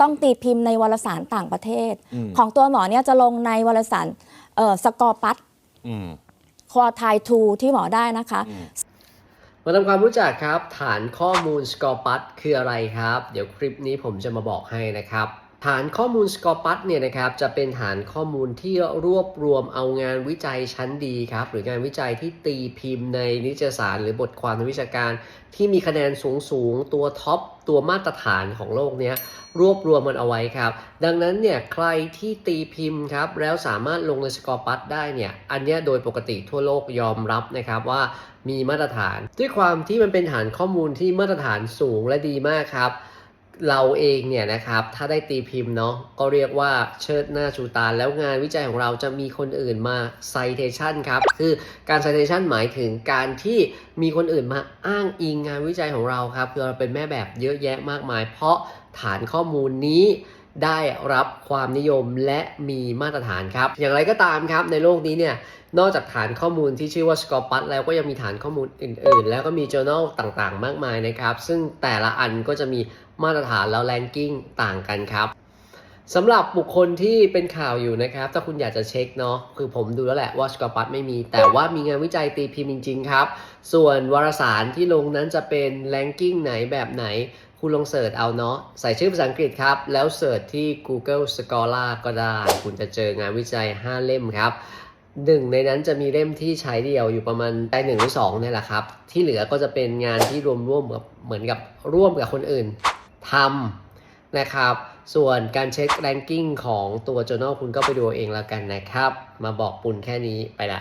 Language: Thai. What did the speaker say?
ต้องตีพิมพ์ในวารสารต่างประเทศอืมของตัวหมอเนี่ยจะลงในวารสารเอ่อสกอร์ปัตอืมควอไททูที่หมอได้นะคะ มาทำความรู้จักครับ ฐานข้อมูล Scorpus คืออะไรครับ เดี๋ยวคลิปนี้ผมจะมาบอกให้นะครับ ฐานข้อมูล Scorpus เนี่ยนะครับจะเป็นฐานข้อมูลที่รวบรวมเอางานวิจัยชั้นดีครับหรืองานวิจัยที่ตีพิมพ์ในนิตยสารหรือบทความทางวิชาการ ที่มีคะแนนสูงสูงๆตัวท็อปตัวมาตรฐานของโลกเนี้ยรวบรวมมันเอาไว้ครับ ดังนั้นเนี่ยใครที่ตีพิมพ์ครับแล้วสามารถลงในสกอปัสได้เนี่ยอันเนี้ยโดยปกติทั่วโลกยอมรับนะครับว่ามีมาตรฐาน ด้วยความที่มันเป็นฐานข้อมูลที่มาตรฐานสูงและดีมากครับ เราเองเนี่ยนะครับถ้าได้ตีพิมพ์เนาะก็เรียกว่าเชิดหน้าชูตา แล้วงานวิจัยของเราจะมีคนอื่นมา citation ครับ คือการ citation หมายถึงการที่มีคนอื่นมาอ้างอิงงานวิจัยของเราครับคือเราเป็นแม่แบบเยอะแยะมากมาย เพราะฐานข้อมูลนี้ได้รับความนิยมและมีมาตรฐานครับ อย่างไรก็ตามครับในโลกนี้เนี่ยนอกจากฐานข้อมูลที่ชื่อว่า Scopus แล้วก็ยังมีฐานข้อมูลอื่น ๆ แล้วก็มี journal ต่างๆ มากมายนะครับ ซึ่งแต่ละอันก็จะมี มาตรฐานแล้ว ranking ต่างกันครับสำหรับบุคคลที่เป็นข่าวอยู่นะครับ ถ้าคุณอยากจะเช็คเนาะคือผมดูแล้วแหละว่า Scopus ไม่มี แต่ว่ามีงานวิจัยตีพิมพ์จริง ๆ ครับ ส่วนวารสารที่ลงนั้นจะเป็น ranking ไหนแบบไหน คุณลองเสิร์ชเอาเนาะใส่ชื่อภาษาอังกฤษครับ แล้วเสิร์ชที่ Google Scholar ก็ได้ คุณจะเจองานวิจัย 5 เล่มครับหนึ่งในนั้นจะมีเล่มที่ใช้เดียวอยู่ประมาณได้หนึ่งหรือสองนี่แหละครับ ที่เหลือก็จะเป็นงานที่รวมร่วมกับเหมือนกับร่วมกับคนอื่น ทำนะครับ ส่วนการเช็คแรงกิ้งของตัว journal คุณก็ไปดูเองแล้วกันนะครับ มาบอกปุนแค่นี้ไปละ